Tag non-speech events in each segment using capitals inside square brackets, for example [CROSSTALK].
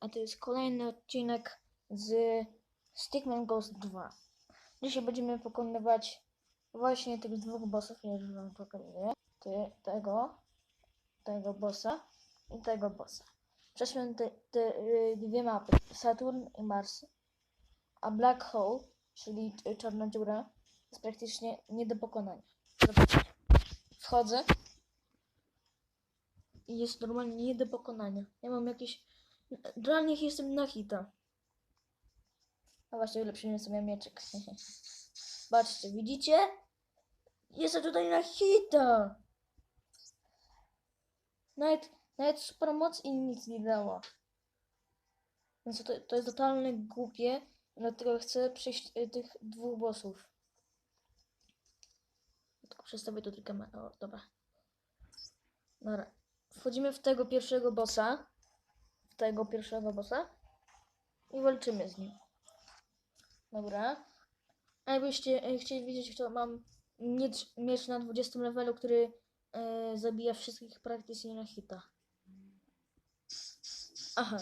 a to jest kolejny odcinek z Stickman Ghost 2. Dzisiaj będziemy pokonywać właśnie tych dwóch bossów, ja już wam pokazuję. Ty, tego, tego bossa i tego bossa. Przeszłem te, te y, dwie mapy, Saturn i Mars. A Black Hole, czyli y, czarna dziura, jest praktycznie nie do pokonania. Wchodzę jest normalnie nie do pokonania. Ja mam jakieś nich jestem na hita. A właśnie ulepszyłem sobie mieczek. [LAUGHS] Patrzcie, widzicie? Jestem tutaj na hita! Nawet, nawet super moc i nic nie dała. Więc to, to jest totalnie głupie, dlatego chcę przejść y, tych dwóch bossów. Tylko przestawię tu tylko. O, dobra. Dobra. Wchodzimy w tego pierwszego bossa w tego pierwszego bossa i walczymy z nim. Dobra. A jakbyście e, chcieli wiedzieć, to mam miecz, na 20 levelu, który e, zabija wszystkich praktycznie na hita. Aha.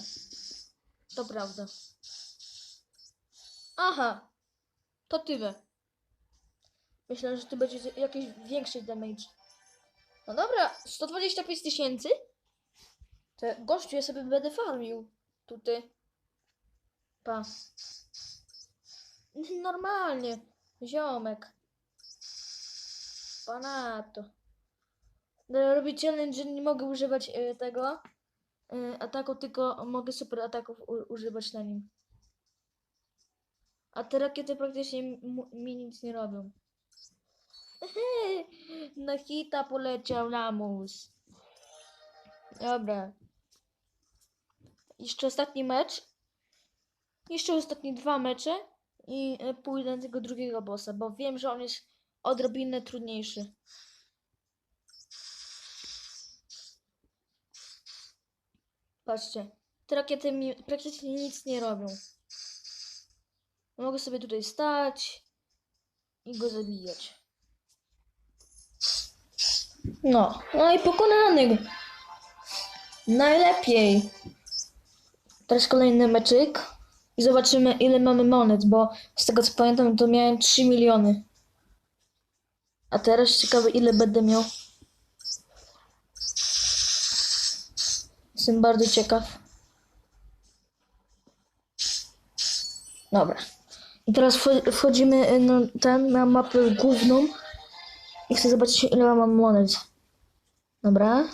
To prawda. Aha. To tyle. Myślę, że tu będzie jakiś większy damage. No dobra, 125 tysięcy? To gościu, ja sobie będę farmił. Tutaj. Pa. Normalnie. Ziomek. Panato. Robię challenge, że nie mogę używać e, tego e, ataku, tylko mogę super ataków używać na nim. A te rakiety praktycznie mi nic nie robią. [LAUGHS] Na hita poleciał lamus. Dobra. Jeszcze ostatni mecz. Jeszcze ostatnie dwa mecze. I e, pójdę na tego drugiego bossa, bo wiem, że on jest odrobinę trudniejszy. Patrzcie. Te rakiety mi praktycznie nic nie robią. Mogę sobie tutaj stać i go zabijać. No, no i pokonany. Najlepiej. Teraz kolejny meczyk. I zobaczymy ile mamy monet, bo z tego co pamiętam to miałem 3 miliony. A teraz ciekawe ile będę miał. Jestem bardzo ciekaw. Dobra. I teraz wcho- wchodzimy na, ten, na mapę główną. I chcę zobaczyć ile mam monet. Dobra.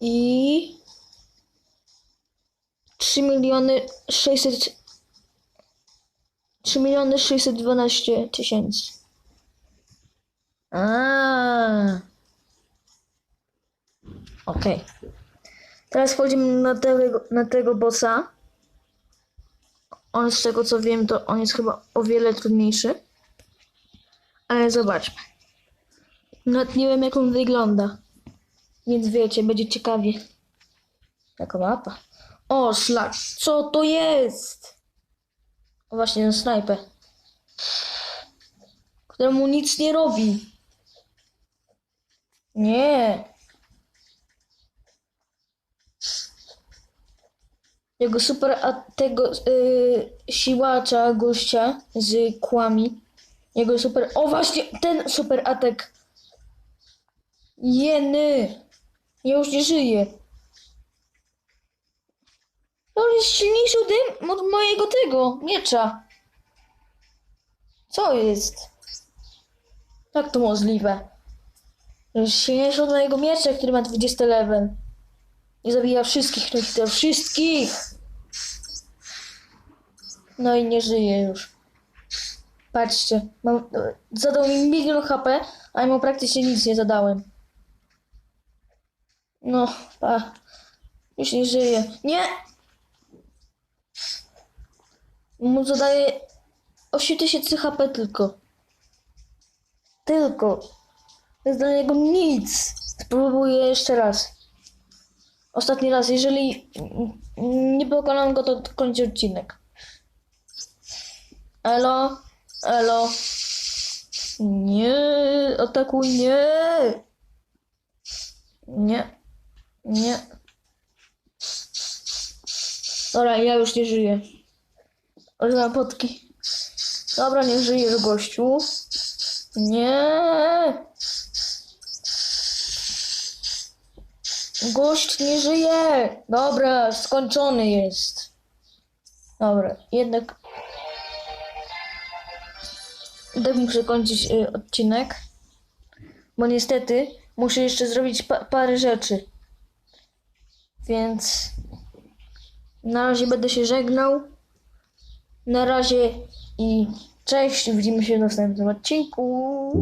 I 3 miliony 600 3 miliony 612 tysięcy. A. Okej. Teraz wchodzimy na tego, na tego bossa. On z tego co wiem, to on jest chyba o wiele trudniejszy. Ale zobaczmy. Wiem jak on wygląda. Więc wiecie, będzie ciekawie. Taka mapa. O, szlak. Co to jest? O, właśnie ten snajper. Któremu nic nie robi. Nie. Jego super, a tego y, siłacza gościa z kłami. Jego super. O, właśnie ten super atak. Jeny. Ja już nie żyję. To jest silniejszy od mojego tego miecza. Co jest? Jak to możliwe? Jest silniejszy od mojego miecza, który ma 20 level. I zabija wszystkich, no to wszystkich! No i nie żyje już. Patrzcie, mam, zadał mi milion HP, a mu praktycznie nic nie zadałem. No, pa. Już nie żyje. Nie! Mu zadaje 8000 HP tylko. Tylko. To jest dla niego nic. Spróbuję jeszcze raz. Ostatni raz. Jeżeli nie pokonam go, to kończę odcinek. Elo, elo. Nie, atakuj, nie. Nie, nie. Dobra, ja już nie żyję. Używam potki. Dobra, nie żyjesz, gościu. Nie. Gość nie żyje. Dobra, skończony jest. Dobra, jednak muszę kończyć y, odcinek, bo niestety muszę jeszcze zrobić pa- parę rzeczy. Więc na razie będę się żegnał. Na razie i cześć, widzimy się w następnym odcinku.